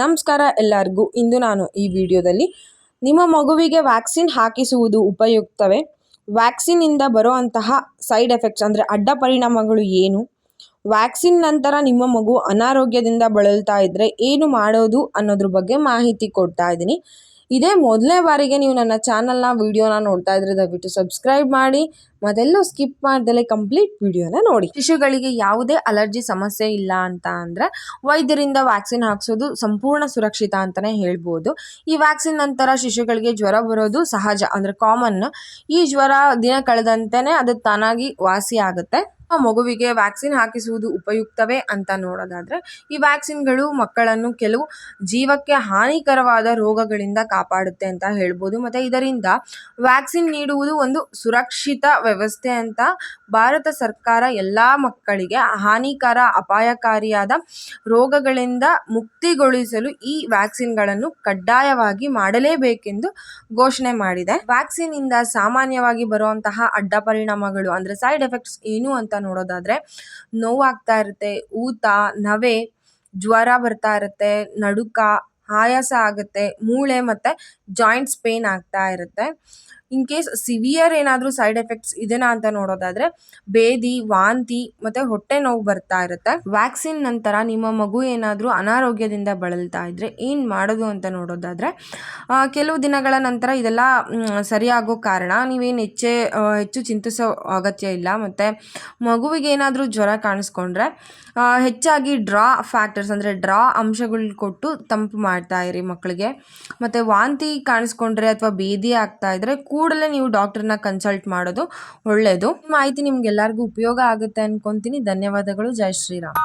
ನಮಸ್ಕಾರ ಎಲ್ಲರಿಗೂ. ಇಂದು ನಾನು ಈ ವಿಡಿಯೋದಲ್ಲಿ ನಿಮ್ಮ ಮಗುವಿಗೆ ವ್ಯಾಕ್ಸಿನ್ ಹಾಕಿಸುವುದು ಉಪಯುಕ್ತವೇ? ವ್ಯಾಕ್ಸಿನಿಂದ ಬರುವಂತಹ ಸೈಡ್ ಎಫೆಕ್ಟ್ಸ್ ಅಂದರೆ ಅಡ್ಡ ಪರಿಣಾಮಗಳು ಏನು? ವ್ಯಾಕ್ಸಿನ್ ನಂತರ ನಿಮ್ಮ ಮಗು ಅನಾರೋಗ್ಯದಿಂದ ಬಳಲ್ತಾ ಇದ್ದರೆ ಏನು ಮಾಡೋದು ಅನ್ನೋದ್ರ ಬಗ್ಗೆ ಮಾಹಿತಿ ಕೊಡ್ತಾ ಇದ್ದೀನಿ. ಇದೇ ಮೊದಲನೇ ಬಾರಿಗೆ ನೀವು ನನ್ನ ಚಾನಲ್ನ, ವಿಡಿಯೋನ ನೋಡ್ತಾ ಇದ್ರೆ ದಯವಿಟ್ಟು ಸಬ್ಸ್ಕ್ರೈಬ್ ಮಾಡಿ, ಮತ್ತೆಲ್ಲೂ ಸ್ಕಿಪ್ ಮಾಡ್ದಲೇ ಕಂಪ್ಲೀಟ್ ವಿಡಿಯೋನ ನೋಡಿ. ಶಿಶುಗಳಿಗೆ ಯಾವುದೇ ಅಲರ್ಜಿ ಸಮಸ್ಯೆ ಇಲ್ಲ ಅಂತ ಅಂದರೆ ವೈದ್ಯರಿಂದ ವ್ಯಾಕ್ಸಿನ್ ಹಾಕ್ಸೋದು ಸಂಪೂರ್ಣ ಸುರಕ್ಷಿತ ಅಂತಲೇ ಹೇಳ್ಬೋದು. ಈ ವ್ಯಾಕ್ಸಿನ್ ನಂತರ ಶಿಶುಗಳಿಗೆ ಜ್ವರ ಬರೋದು ಸಹಜ. ಅಂದರೆ ಕಾಮನ್ ಈ ಜ್ವರ ದಿನ ಕಳೆದಂತೆಯೇ ಅದು ತಾನಾಗಿ ವಾಸಿ ಆಗುತ್ತೆ. ಮಗುವಿಗೆ ವ್ಯಾಕ್ಸಿನ್ ಹಾಕಿಸುವುದು ಉಪಯುಕ್ತವೇ ಅಂತ ನೋಡೋದಾದ್ರೆ, ಈ ವ್ಯಾಕ್ಸಿನ್ಗಳು ಮಕ್ಕಳನ್ನು ಕೆಲವು ಜೀವಕ್ಕೆ ಹಾನಿಕರವಾದ ರೋಗಗಳಿಂದ ಕಾಪಾಡುತ್ತೆ ಅಂತ ಹೇಳ್ಬೋದು. ಮತ್ತು ಇದರಿಂದ ವ್ಯಾಕ್ಸಿನ್ ನೀಡುವುದು ಒಂದು ಸುರಕ್ಷಿತ ವ್ಯವಸ್ಥೆ ಅಂತ ಭಾರತ ಸರ್ಕಾರ ಎಲ್ಲ ಮಕ್ಕಳಿಗೆ ಹಾನಿಕರ, ಅಪಾಯಕಾರಿಯಾದ ರೋಗಗಳಿಂದ ಮುಕ್ತಿಗೊಳಿಸಲು ಈ ವ್ಯಾಕ್ಸಿನ್ಗಳನ್ನು ಕಡ್ಡಾಯವಾಗಿ ಮಾಡಲೇಬೇಕೆಂದು ಘೋಷಣೆ ಮಾಡಿದೆ. ವ್ಯಾಕ್ಸಿನ್ ಇಂದ ಸಾಮಾನ್ಯವಾಗಿ ಬರುವಂತಹ ಅಡ್ಡ ಪರಿಣಾಮಗಳು ಅಂದ್ರೆ ಸೈಡ್ ಎಫೆಕ್ಟ್ಸ್ ಏನು ಅಂತ ನೋಡೋದಾದ್ರೆ ನೋವಾಗ್ತಾ ಇರುತ್ತೆ, ಊತ, ನವೆ, ಜ್ವರ ಬರ್ತಾ ಇರುತ್ತೆ, ನಡುಕ, ಆಯಾಸ ಆಗುತ್ತೆ, ಮೂಳೆ ಮತ್ತೆ ಜಾಯಿಂಟ್ಸ್ ಪೇನ್ ಆಗ್ತಾ ಇರುತ್ತೆ. ಇನ್ ಕೇಸ್ ಸಿವಿಯರ್ ಏನಾದರೂ ಸೈಡ್ ಎಫೆಕ್ಟ್ಸ್ ಇದೆನಾ ಅಂತ ನೋಡೋದಾದರೆ, ಬೇದಿ, ವಾಂತಿ ಮತ್ತು ಹೊಟ್ಟೆ ನೋವು ಬರ್ತಾ ಇರುತ್ತೆ. ವ್ಯಾಕ್ಸಿನ್ ನಂತರ ನಿಮ್ಮ ಮಗು ಏನಾದರೂ ಅನಾರೋಗ್ಯದಿಂದ ಬಳಲ್ತಾ ಇದ್ದರೆ ಏನು ಮಾಡೋದು ಅಂತ ನೋಡೋದಾದರೆ ಕೆಲವು ದಿನಗಳ ನಂತರ ಇದೆಲ್ಲ ಸರಿಯಾಗೋ ಕಾರಣ ನೀವೇನು ಹೆಚ್ಚೆ ಹೆಚ್ಚು ಚಿಂತಿಸೋ ಅಗತ್ಯ ಇಲ್ಲ. ಮತ್ತು ಮಗುವಿಗೆ ಏನಾದರೂ ಜ್ವರ ಕಾಣಿಸ್ಕೊಂಡ್ರೆ ಹೆಚ್ಚಾಗಿ ಡ್ರಾ ಫ್ಯಾಕ್ಟರ್ಸ್ ಅಂದರೆ ಡ್ರಾ ಅಂಶಗಳು ಕೊಟ್ಟು ತಂಪು ಮಾಡ್ತಾ ಇರಿ ಮಕ್ಕಳಿಗೆ. ಮತ್ತು ವಾಂತಿ ಕಾಣಿಸ್ಕೊಂಡ್ರೆ ಅಥವಾ ಬೇದಿ ಆಗ್ತಾ ಇದ್ದರೆ ಕೂಡಲೇ ನೀವು ಡಾಕ್ಟರ್ನ ಕನ್ಸಲ್ಟ್ ಮಾಡೋದು ಒಳ್ಳೆಯದು ಮಾಹಿತಿ ನಿಮ್ಗೆಲ್ಲರಿಗೂ ಉಪಯೋಗ ಆಗುತ್ತೆ ಅನ್ಕೊಂತೀನಿ. ಧನ್ಯವಾದಗಳು. ಜೈ ಶ್ರೀರಾಮ್.